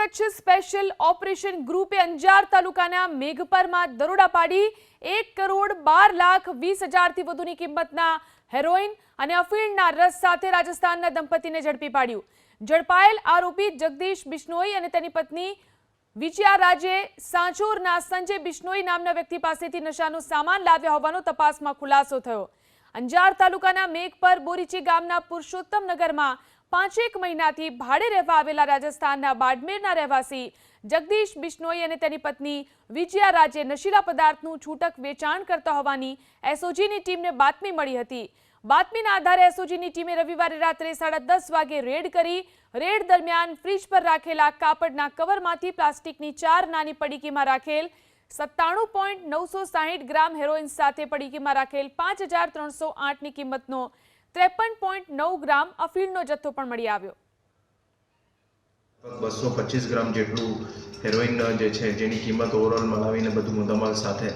Kutch special operation ગ્રુપે અંજાર તાલુકાના મેઘપરમાં દરોડા પાડી એક કરોડ બાર લાખ વીસ હજારથી વધુની કિંમતના હેરોઇન અને અફીણના રસ સાથે રાજસ્થાનના દંપતીને ઝડપી પાડ્યું. ઝડપાયેલ આરોપી જગદીશ બિશ્નોઈ અને તેની પત્ની વિજયા રાજે સાંચોરના સંજય બિશ્નોઈ નામના વ્યક્તિ પાસેથી નશાનો સામાન લાવ્યા હોવાનો તપાસમાં ખુલાસો થયો. અંજાર તાલુકાના મેઘપર બોરીચી ગામના પુરુષોત્તમ નગરમાં પાંચેક મહિનાથી ભાડે રહેવા આવેલા રાજસ્થાનના બાડમેરના રહેવાસી જગદીશ બિશ્નોઈ અને તેની પત્ની વિજયા રાજે નશીલા પદાર્થનું છૂટક વેચાણ કરતા હોવાની એસઓજીની ટીમને બાતમી મળી હતી. બાતમીના આધારે એસઓજીની ટીમે રવિવારે રાત્રે સાડા દસ વાગે રેડ કરી, રેડ દરમિયાન ફ્રીજ પર રાખેલા કાપડના કવરમાંથી પ્લાસ્ટિકની ચાર નાની પડીકીમાં રાખેલ સત્તાણું પોઈન્ટ નવસો સાહીઠ ગ્રામ હેરોઇન સાથે પડીકીમાં રાખેલ પાંચ હજાર ત્રણસો આઠની કિંમતનો ત્રેપન પોઈન્ટ નવ ગ્રામ અફીણનો જથ્થો પણ મળી આવ્યો. બસો પચીસ ગ્રામ જેટલું હેરોઇન જે છે, જેની કિંમત ઓવરઓલ મળાવીને બધું મુદ્દામાલ સાથે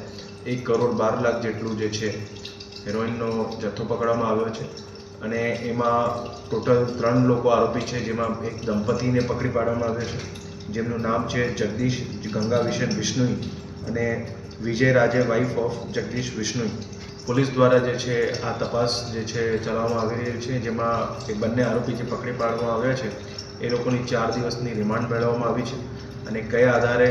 એક કરોડ બાર લાખ જેટલું જે છે હેરોઇનનો જથ્થો પકડવામાં આવ્યો છે. અને એમાં ટોટલ ત્રણ લોકો આરોપી છે, જેમાં એક દંપતીને પકડી પાડવામાં આવ્યો છે. જેમનું નામ છે જગદીશ ગંગા વિષ્ણુ અને Vijay Raje wife of Jagdish Vishnu police દ્વારા જે છે આ તપાસ જે છે ચલાવવામાં આવી રહી છે, જેમાં એ બંને આરોપી જે પકડી પાડવામાં આવ્યા છે, એ લોકોની ચાર દિવસની રિમાન્ડ મેળવવામાં આવી છે અને કયા આધારે,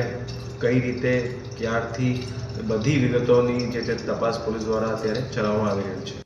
કઈ રીતે, ક્યારથી બધી વિગતોની જે છે તપાસ પોલીસ દ્વારા અત્યારે ચલાવવામાં આવી રહી છે.